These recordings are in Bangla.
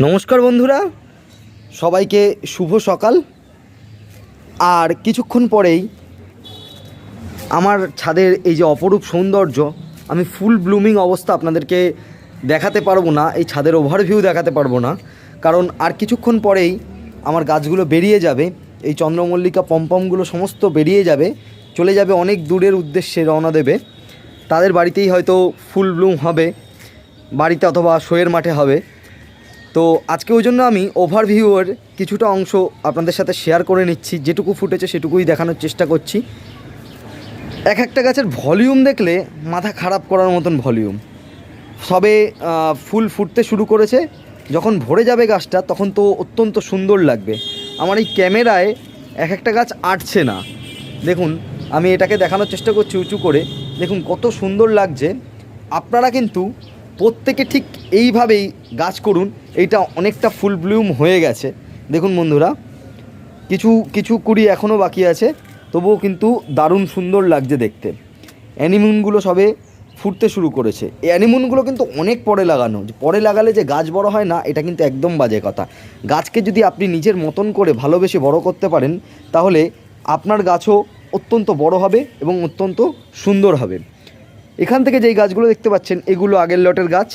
নমস্কার বন্ধুরা। সবাইকে শুভ সকাল। আর কিছুক্ষণ পরেই আমার ছাদের এই যে অপরূপ সৌন্দর্য, আমি ফুল ব্লুমিং অবস্থা আপনাদেরকে দেখাতে পারব না, এই ছাদের ওভারভিউ দেখাতে পারব না। কারণ আর কিছুক্ষণ পরেই আমার গাছগুলো বেরিয়ে যাবে, এই চন্দ্রমল্লিকা পম্পমগুলো সমস্ত বেরিয়ে যাবে, চলে যাবে অনেক দূরের উদ্দেশ্যে রওনা দেবে। তাদের বাড়িতেই হয়তো ফুল ব্লুম হবে, বাড়িতে অথবা শোয়ের মাঠে হবে। তো আজকে ওই জন্য আমি ওভারভিউয়ের কিছুটা অংশ আপনাদের সাথে শেয়ার করে নিচ্ছি, যেটুকু ফুটেছে সেটুকুই দেখানোর চেষ্টা করছি। এক একটা গাছের ভলিউম দেখলে মাথা খারাপ করার মতন ভলিউম সবে ফুল ফুটতে শুরু করেছে, যখন ভরে যাবে গাছটা, তখন তো অত্যন্ত সুন্দর লাগবে। আমার এই ক্যামেরায় এক একটা গাছ আটছে না। দেখুন, আমি এটাকে দেখানোর চেষ্টা করছি উঁচু করে। দেখুন, কত সুন্দর লাগছে। আপনারা কিন্তু প্রত্যেকে ঠিক এইভাবেই গাছ করুন, এইটা অনেকটা ফুল ব্লুম হয়ে গেছে। দেখুন বন্ধুরা, কিছু কিছু কুড়ি এখনও বাকি আছে, তবুও কিন্তু দারুণ সুন্দর লাগছে দেখতে। অ্যানিমুনগুলো সবে ফুটতে শুরু করেছে। এই অ্যানিমুনগুলো কিন্তু অনেক পরে লাগানো। পরে লাগালে যে গাছ বড় হয় না, এটা কিন্তু একদম বাজে কথা। গাছকে যদি আপনি নিজের মতন করে ভালোবেসে বড় করতে পারেন, তাহলে আপনার গাছও অত্যন্ত বড় হবে এবং অত্যন্ত সুন্দর হবে। এখান থেকে যেই গাছগুলো দেখতে পাচ্ছেন, এগুলো আগের লটের গাছ।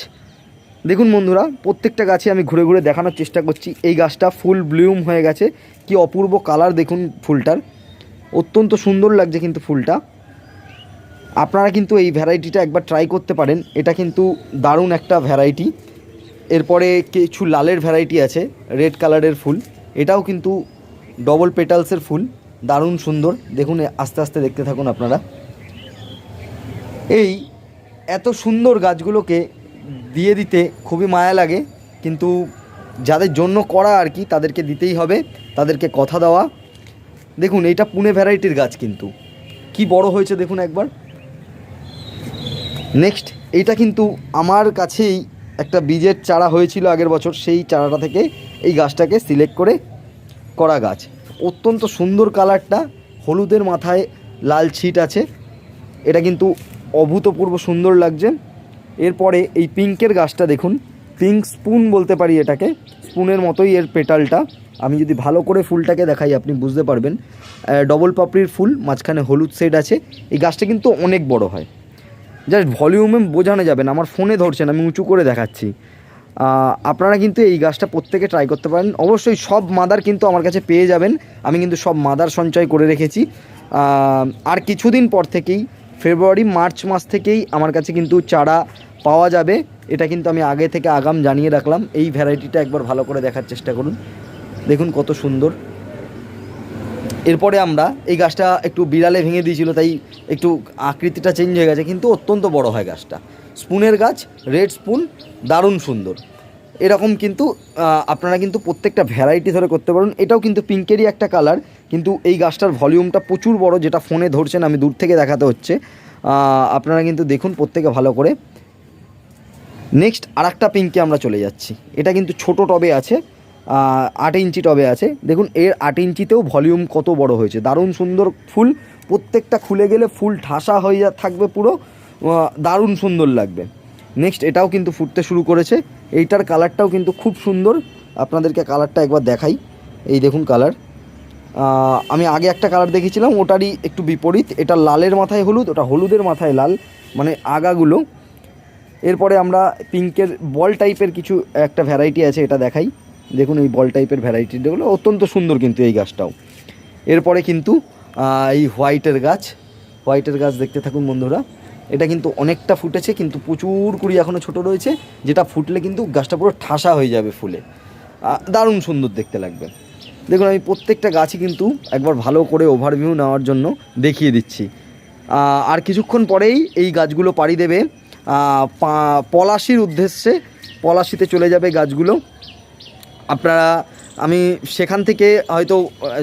দেখুন বন্ধুরা, প্রত্যেকটা গাছে আমি ঘুরে ঘুরে দেখানোর চেষ্টা করছি। এই গাছটা ফুল ব্লুম হয়ে গেছে। কি অপূর্ব কালার দেখুন ফুলটার। অত্যন্ত সুন্দর লাগছে কিন্তু ফুলটা। আপনারা কিন্তু এই ভ্যারাইটিটা একবার ট্রাই করতে পারেন। এটা কিন্তু দারুণ একটা ভ্যারাইটি। এরপরে কিছু লালের ভ্যারাইটি আছে, রেড কালারের ফুল। এটাও কিন্তু ডবল পেটালসের ফুল। দারুণ সুন্দর। দেখুন, আস্তে আস্তে দেখতে থাকুন আপনারা। এই এত সুন্দর গাছগুলোকে দিয়ে দিতে খুবই মায়া লাগে, কিন্তু যাদের জন্য করা আর কি তাদেরকে দিতেই হবে, তাদেরকে কথা দেওয়া। দেখুন, এইটা পুনে ভ্যারাইটির গাছ কিন্তু। কি বড় হয়েছে দেখুন একবার। নেক্সট এইটা কিন্তু আমার কাছেই একটা বীজের চারা হয়েছিল আগের বছর, সেই চারাটা থেকে এই গাছটাকে সিলেক্ট করে করা গাছ। অত্যন্ত সুন্দর কালারটা হলুদের মাথায় লাল ছিট আছে। এটা কিন্তু অভূতপূর্ব সুন্দর লাগছে। এরপরে এই পিঙ্কের গাছটা দেখুন, পিঙ্ক স্পুন বলতে পারি এটাকে, স্পুনের মতোই এর পেটালটা। আমি যদি ভালো করে ফুলটাকে দেখাই, আপনি বুঝতে পারবেন। ডবল পাপড়ির ফুল, মাঝখানে হলুদ শেড আছে। এই গাছটা কিন্তু অনেক বড় হয়। জাস্ট ভলিউমে বোঝানো যাবে না, আমার ফোনে ধরছেন, আমি উঁচু করে দেখাচ্ছি। আপনারা কিন্তু এই গাছটা প্রত্যেকে ট্রাই করতে পারেন। অবশ্যই সব মাদার কিন্তু আমার কাছে পেয়ে যাবেন। আমি কিন্তু সব মাদার সঞ্চয় করে রেখেছি। আর কিছুদিন পর থেকেই ফেব্রুয়ারি, মার্চ মাস থেকেই আমার কাছে কিন্তু চারা পাওয়া যাবে। এটা কিন্তু আমি আগে থেকে আগাম জানিয়ে রাখলাম। এই ভ্যারাইটিটা একবার ভালো করে দেখার চেষ্টা করুন। দেখুন কত সুন্দর। এরপরে আমরা এই গাছটা একটু বিড়ালে ভেঙে দিয়েছিল, তাই একটু আকৃতিটা চেঞ্জ হয়ে গেছে, কিন্তু অত্যন্ত বড় হয় গাছটা। স্পুনের গাছ, রেড স্পুন, দারুণ সুন্দর। এরকম কিন্তু আপনারা কিন্তু প্রত্যেকটা ভ্যারাইটি ধরে করতে পারেন। এটাও কিন্তু পিঙ্কেরই একটা কালার কিন্তু এই গাছটার ভলিউমটা প্রচুর বড়, যেটা ফোনে ধরছেন, আমি দূর থেকে দেখাতে হচ্ছে। আপনারা কিন্তু দেখুন প্রত্যেকে ভালো করে। নেক্সট আর একটা পিঙ্কে আমরা চলে যাচ্ছি। এটা কিন্তু ছোট টবে আছে আট ইঞ্চি টবে আছে। দেখুন, এর আট ইঞ্চিতেও ভলিউম কত বড় হয়েছে। দারুণ সুন্দর ফুল, প্রত্যেকটা খুলে গেলে ফুল ঠাসা হয়ে থাকবে পুরো দারুণ সুন্দর লাগবে। নেক্সট এটাও কিন্তু ফুটতে শুরু করেছে। এইটার কালারটাও কিন্তু খুব সুন্দর। আপনাদেরকে কালারটা একবার দেখাই। এই দেখুন কালার আমি আগে একটা কালার দেখেছিলাম ওটারই একটু বিপরীত। এটা লালের মাথায় হলুদ, ওটা হলুদের মাথায় লাল মানে আগাগুলো। এরপরে আমরা পিঙ্কের বল টাইপের কিছু একটা ভ্যারাইটি আছে, এটা দেখাই। দেখুন এই বল টাইপের ভ্যারাইটিগুলো অত্যন্ত সুন্দর কিন্তু এই গাছটাও। এরপরে কিন্তু এই হোয়াইটের গাছ। হোয়াইটের গাছ দেখতে থাকুন বন্ধুরা। এটা কিন্তু অনেকটা ফুটেছে, কিন্তু প্রচুর কুড়ি এখনও ছোট রয়েছে, যেটা ফুটলে কিন্তু গাছটা পুরো ঠাসা হয়ে যাবে ফুলে। দারুণ সুন্দর দেখতে লাগবে। দেখুন, আমি প্রত্যেকটা গাছই কিন্তু একবার ভালো করে ওভারভিউ নেওয়ার জন্য দেখিয়ে দিচ্ছি। আর কিছুক্ষণ পরেই এই গাছগুলো পাড়ি দেবে। পলাশির উদ্দেশ্যে পলাশিতে চলে যাবে গাছগুলো। আপনারা, আমি সেখান থেকে হয়তো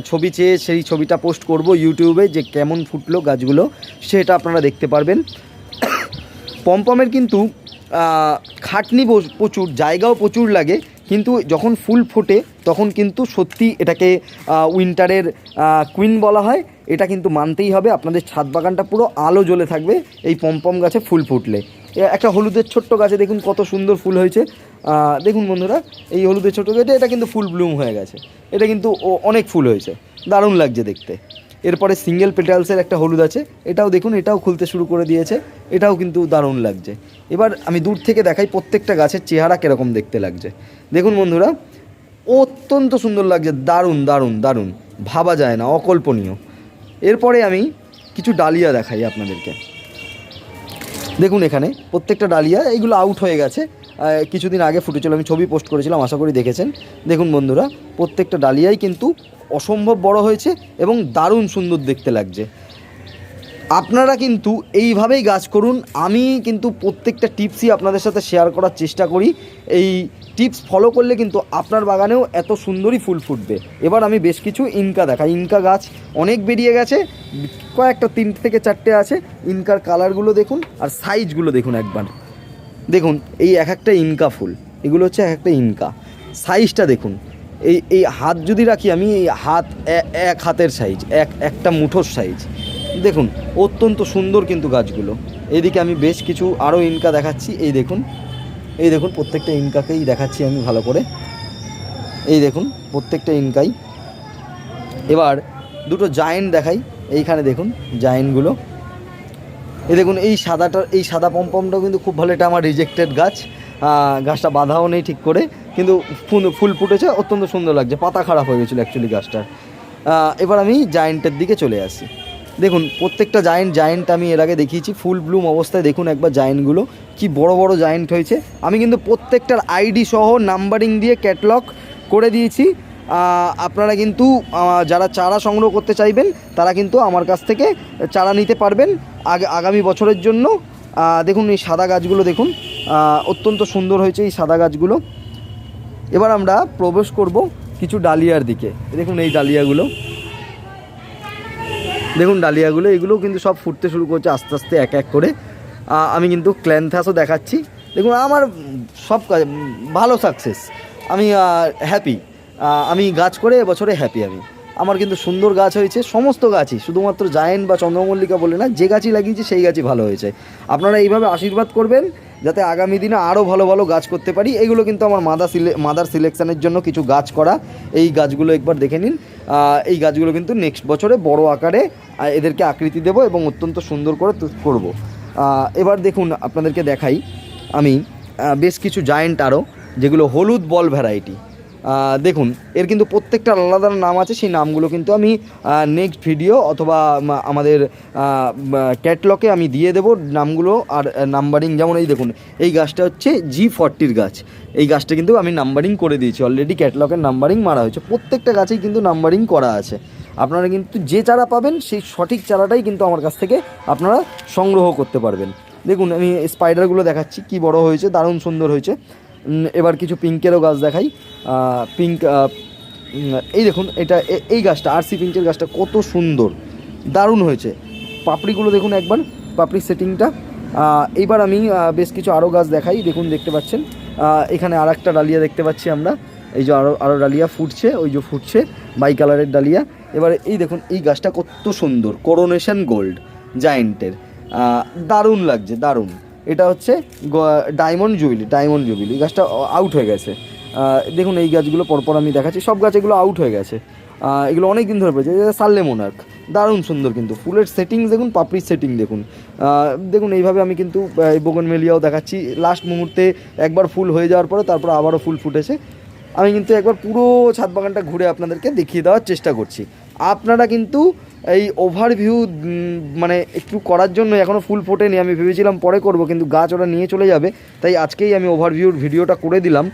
ছবি চেয়ে সেই ছবিটা পোস্ট করব ইউটিউবে যে কেমন ফুটলো গাছগুলো, সেটা আপনারা দেখতে পারবেন। পমপমের কিন্তু খাটনি প্রচুর, জায়গাও প্রচুর লাগে, কিন্তু যখন ফুল ফোটে, তখন কিন্তু সত্যি এটাকে উইন্টারের কুইন বলা হয়, এটা কিন্তু মানতেই হবে, আপনাদের ছাদ বাগানটা পুরো আলো জ্বলে থাকবে, এই পমপম গাছে ফুল ফুটলে। একটা হলুদের ছোট্ট গাছে দেখুন কত সুন্দর ফুল হয়েছে। দেখুন বন্ধুরা, এই হলুদের ছোট্ট গাছে, এটা কিন্তু ফুল ব্লুম হয়ে গেছে। এটা কিন্তু অনেক ফুল হয়েছে, দারুণ লাগছে দেখতে। এরপরে সিঙ্গেল পেটালসের একটা হলুদ আছে, এটাও দেখুন, এটাও খুলতে শুরু করে দিয়েছে, এটাও কিন্তু দারুণ লাগছে। এবার আমি দূর থেকে দেখাই প্রত্যেকটা গাছের চেহারা কীরকম দেখতে লাগছে। দেখুন বন্ধুরা, অত্যন্ত সুন্দর লাগছে, দারুণ দারুণ দারুণ, ভাবা যায় না, অকল্পনীয়। এরপরে আমি কিছু ডালিয়া দেখাই আপনাদেরকে। দেখুন এখানে প্রত্যেকটা ডালিয়া, এইগুলো আউট হয়ে গেছে। কিছুদিন আগে ফুটেছিল, আমি ছবি পোস্ট করেছিলাম, আশা করি দেখেছেন। দেখুন বন্ধুরা, প্রত্যেকটা ডালিয়াই কিন্তু অসম্ভব বড় হয়েছে এবং দারুণ সুন্দর দেখতে লাগছে। আপনারা কিন্তু এইভাবেই গাছ করুন। আমি কিন্তু প্রত্যেকটা টিপসই আপনাদের সাথে শেয়ার করার চেষ্টা করি। এই টিপস ফলো করলে কিন্তু আপনার বাগানেও এত সুন্দরই ফুল ফুটবে। এবার আমি বেশ কিছু ইনকা দেখাই। ইনকা গাছ অনেক বেরিয়ে গেছে। কয়েকটা তিনটে থেকে চারটে আছে। ইনকার কালারগুলো দেখুন আর সাইজগুলো দেখুন একবার। দেখুন, এই এক একটা ইনকা ফুল। এগুলো হচ্ছে এক একটা ইনকা। সাইজটা দেখুন। এই এই হাত যদি রাখি আমি, এই হাত এক হাতের সাইজ এক, একটা মুঠোর সাইজ দেখুন, অত্যন্ত সুন্দর কিন্তু গাছগুলো। এইদিকে আমি বেশ কিছু আরও ইনকা দেখাচ্ছি। এই দেখুন এই দেখুন, প্রত্যেকটা ইনকাকেই দেখাচ্ছি আমি ভালো করে। এই দেখুন, প্রত্যেকটা ইনকাই। এবার দুটো জায়েন্ট দেখাই। এইখানে দেখুন জায়েন্টগুলো এই দেখুন, এই সাদাটা এই সাদা পম্পমটাও কিন্তু খুব ভালো। এটা আমার রিজেক্টেড গাছ। গাছটা বাঁধাও নেই ঠিক করে। কিন্তু ফুল ফুটেছে, অত্যন্ত সুন্দর লাগছে, পাতা খারাপ হয়ে গেছিল অ্যাকচুয়ালি গাছটার। এবার আমি জায়েন্টের দিকে চলে আসি। দেখুন, প্রত্যেকটা জায়েন্ট জায়েন্ট আমি এর আগে দেখিয়েছি, ফুল ব্লুম অবস্থায় দেখুন একবার জায়েন্টগুলো কি বড় বড় জায়েন্ট হয়েছে। আমি কিন্তু প্রত্যেকটার আইডি সহ নাম্বারিং দিয়ে ক্যাটলগ করে দিয়েছি। আপনারা কিন্তু যারা চারা সংগ্রহ করতে চাইবেন, তারা কিন্তু আমার কাছ থেকে চারা নিতে পারবেন আগ- আগামী বছরের জন্য। দেখুন এই সাদা গাছগুলো দেখুন অত্যন্ত সুন্দর হয়েছে এই সাদা গাছগুলো। এবার আমরা প্রবেশ করব কিছু ডালিয়ার দিকে। দেখুন এই ডালিয়াগুলো। দেখুন ডালিয়াগুলো এগুলো কিন্তু সব ফুটতে শুরু করছে আস্তে আস্তে এক এক করে। আমি কিন্তু ক্ল্যানথাসও দেখাচ্ছি। দেখুন, আমার সব কাজ, ভালো সাকসেস আমি হ্যাপি আমি গাছ করে এবছরে হ্যাপি আমি। আমার কিন্তু সুন্দর গাছ হয়েছে, সমস্ত গাছই, শুধুমাত্র জায়েন্ট বা চন্দ্রমল্লিকা বলে না, যে গাছই লাগিয়েছি সেই গাছই ভালো হয়েছে। আপনারা এইভাবে আশীর্বাদ করবেন, যাতে আগামী দিনে আরও ভালো ভালো গাছ করতে পারি। এগুলো কিন্তু আমার মাদার সিলে, মাদার সিলেকশানের জন্য কিছু গাছ করা। এই গাছগুলো একবার দেখে নিন। এই গাছগুলো কিন্তু নেক্সট বছরে বড় আকারে এদেরকে আকৃতি দেবো এবং অত্যন্ত সুন্দর করে করব। এবার দেখুন, আপনাদেরকে দেখাই আমি বেশ কিছু জায়েন্ট আরও যেগুলো হলুদ বল ভ্যারাইটি। দেখুন, এর কিন্তু প্রত্যেকটা আলাদা নাম আছে, সেই নামগুলো কিন্তু আমি নেক্সট ভিডিও অথবা আমাদের ক্যাটলকে আমি দিয়ে দেবো নামগুলো আর নাম্বারিং যেমন এই দেখুন, এই গাছটা হচ্ছে জি ফর্টির গাছ। এই গাছটা কিন্তু আমি নাম্বারিং করে দিয়েছি অলরেডি ক্যাটলকের নাম্বারিং মারা হয়েছে। প্রত্যেকটা গাছেই কিন্তু নাম্বারিং করা আছে। আপনারা কিন্তু যে চারা পাবেন, সেই সঠিক চারাটাই কিন্তু আমার কাছ থেকে আপনারা সংগ্রহ করতে পারবেন। দেখুন, আমি স্পাইডারগুলো দেখাচ্ছি, কি বড় হয়েছে, দারুণ সুন্দর হয়েছে। এবার কিছু পিঙ্কেরও গাছ দেখাই। পিঙ্ক এই দেখুন, এটা এই গাছটা আরসি পিঙ্কের গাছটা কত সুন্দর, দারুণ হয়েছে। পাপড়িগুলো দেখুন একবার পাপড়ির সেটিংটা। এইবার আমি বেশ কিছু আরও গাছ দেখাই, দেখুন, দেখতে পাচ্ছেন। এখানে আর একটা ডালিয়া দেখতে পাচ্ছি আমরা। এই যে আরও আরও ডালিয়া ফুটছে, ওই যে ফুটছে বাই কালারের ডালিয়া। এবারে এই দেখুন, এই গাছটা কত সুন্দর করোনেশন গোল্ড জায়েন্টের দারুণ লাগছে, দারুণ। এটা হচ্ছে ডায়মন্ড জুবিলি ডায়মন্ড জুবিলি গাছটা আউট হয়ে গেছে। দেখুন এই গাছগুলো পরপর আমি দেখাচ্ছি। সব গাছ এগুলো আউট হয়ে গেছে। এগুলো অনেক দিন ধরে পড়েছে। সাল্লে মোনার্ক দারুণ সুন্দর কিন্তু। ফুলের সেটিং দেখুন, পাপড়ির সেটিং দেখুন। দেখুন এইভাবে আমি কিন্তু বোগন মেলিয়াও দেখাচ্ছি। লাস্ট মুহূর্তে একবার ফুল হয়ে যাওয়ার পরে তারপর আবারও ফুল ফুটেছে। আমি কিন্তু একবার পুরো ছাদ বাগানটা ঘুরে আপনাদেরকে দেখিয়ে দেওয়ার চেষ্টা করছি। আপনারা কিন্তু এই ওভারভিউ মানে একটু করার জন্য এখনও ফুল ফোটেনি, আমি ভেবেছিলাম পরে করব, কিন্তু গাছ ওরা নিয়ে চলে যাবে, তাই আজকেই আমি ওভারভিউর ভিডিওটা করে দিলাম।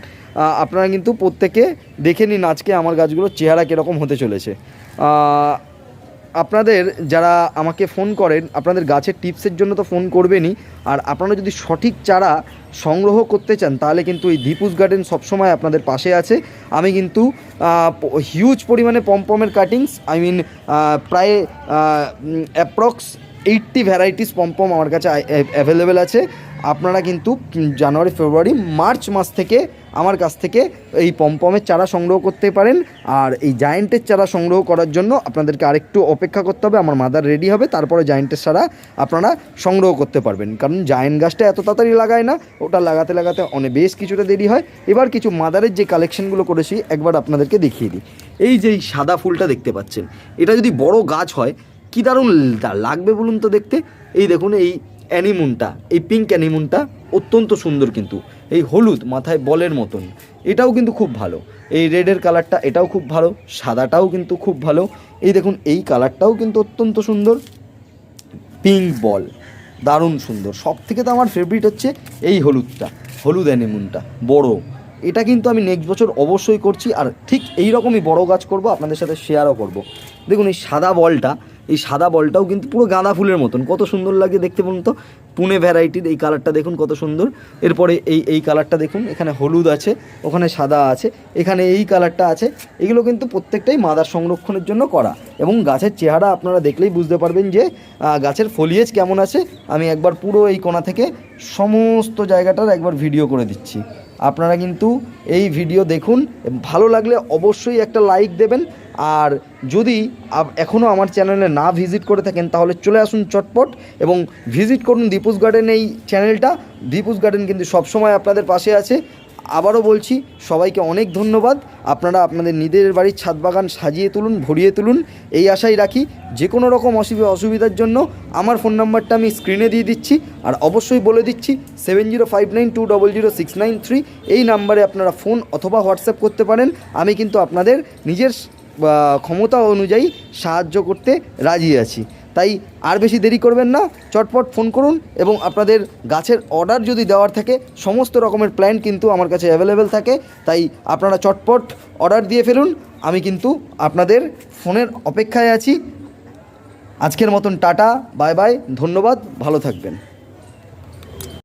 আপনারা কিন্তু প্রত্যেকে দেখে নিন আজকে আমার গাছগুলোর চেহারা কীরকম হতে চলেছে। আপনাদের যারা আমাকে ফোন করেন, আপনাদের গাছের টিপসের জন্য তো ফোন করবেনই। আর আপনারা যদি সঠিক চারা সংগ্রহ করতে চান, তাহলে কিন্তু এই দীপুস গার্ডেন সবসময় আপনাদের পাশে আছে। আমি কিন্তু হিউজ পরিমাণে পমপমের কাটিংস আই মিন প্রায় অ্যাপ্রক্স এইটটি ভ্যারাইটিস পমপম আমার কাছে অ্যাভেলেবেল আছে। আপনারা কিন্তু জানুয়ারি, ফেব্রুয়ারি, মার্চ মাস থেকে আমার কাছ থেকে এই পমপমের চারা সংগ্রহ করতে পারেন। আর এই জায়েন্টের চারা সংগ্রহ করার জন্য আপনাদেরকে আরেকটু অপেক্ষা করতে হবে। আমার মাদার রেডি হবে, তারপরে জায়েন্টের চারা আপনারা সংগ্রহ করতে পারবেন। কারণ জায়েন্ট গাছটা এত তাড়াতাড়ি লাগায় না, ওটা লাগাতে লাগাতে অনেক বেশ কিছুটা দেরি হয়। এবার কিছু মাদারের যে কালেকশনগুলো করেছি, একবার আপনাদেরকে দেখিয়ে দিই। এই যে সাদা ফুলটা দেখতে পাচ্ছেন, এটা যদি বড় গাছ হয়, কী দারুণ লাগবে বলুন তো দেখতে? এই দেখুন, এই অ্যানিমুনটা, এই পিঙ্ক অ্যানিমুনটা অত্যন্ত সুন্দর কিন্তু। এই হলুদ মাথায় বলের মতন। এটাও কিন্তু খুব ভালো। এই রেডের কালারটা এটাও খুব ভালো। সাদাটাও কিন্তু খুব ভালো। এই দেখুন, এই কালারটাও কিন্তু অত্যন্ত সুন্দর। পিঙ্ক বল দারুণ সুন্দর। সব থেকে তো আমার ফেভারিট হচ্ছে এই হলুদটা, হলুদ অ্যানিমুনটা বড়। এটা কিন্তু আমি নেক্সট বছর অবশ্যই করছি আর ঠিক এই রকমই বড় গাছ করব, আপনাদের সাথে শেয়ারও করব। দেখুন, এই সাদা বলটা এই সাদা বলটাও কিন্তু পুরো গাঁদা ফুলের মতন। কত সুন্দর লাগে দেখতে বলুন তো। পুনে ভ্যারাইটির এই কালারটা দেখুন কত সুন্দর। এরপরে এই এই কালারটা দেখুন, এখানে হলুদ আছে, ওখানে সাদা আছে, এখানে এই কালারটা আছে। এগুলো কিন্তু প্রত্যেকটাই মাদার সংরক্ষণের জন্য করা। এবং গাছের চেহারা আপনারা দেখলেই বুঝতে পারবেন যে গাছের ফলিয়েজ কেমন আছে। আমি একবার পুরো এই কোণা থেকে সমস্ত জায়গাটার একবার ভিডিও করে দিচ্ছি। আপনারা কিন্তু এই ভিডিও দেখুন। ভালো লাগলে অবশ্যই একটা লাইক দেবেন। আর যদি এখনও আমার চ্যানেলে না ভিজিট করে থাকেন, তাহলে চলে আসুন চটপট এবং ভিজিট করুন দীপুস গার্ডেন এই চ্যানেলটা দীপুস গার্ডেন কিন্তু সবসময় আপনাদের পাশে আছে। আবারও বলছি, সবাইকে অনেক ধন্যবাদ। আপনারা আপনাদের নিজের বাড়ির ছাদ বাগান সাজিয়ে তুলুন, ভরিয়ে তুলুন। এই আশাই রাখি যে কোনো রকম অসুবিধা অসুবিধার জন্য আমার ফোন নাম্বারটা আমি স্ক্রিনে দিয়ে দিচ্ছি। আর অবশ্যই বলে দিচ্ছি seven zero five nine two double zero six nine three এই নাম্বারে আপনারা ফোন অথবা হোয়াটসঅ্যাপ করতে পারেন। আমি কিন্তু আপনাদের নিজের ক্ষমতা অনুযায়ী সাহায্য করতে রাজি আছি। তাই আর বেশি দেরি করবেন না, চটপট ফোন করুন এবং আপনাদের গাছের অর্ডার যদি দেওয়ার থাকে, সমস্ত রকমের প্ল্যান কিন্তু আমার কাছে অ্যাভেলেবেল থাকে। তাই আপনারা চটপট অর্ডার দিয়ে ফেলুন। আমি কিন্তু আপনাদের ফোনের অপেক্ষায় আছি। আজকের মতন টাটা বাই বাই ধন্যবাদ, ভালো থাকবেন।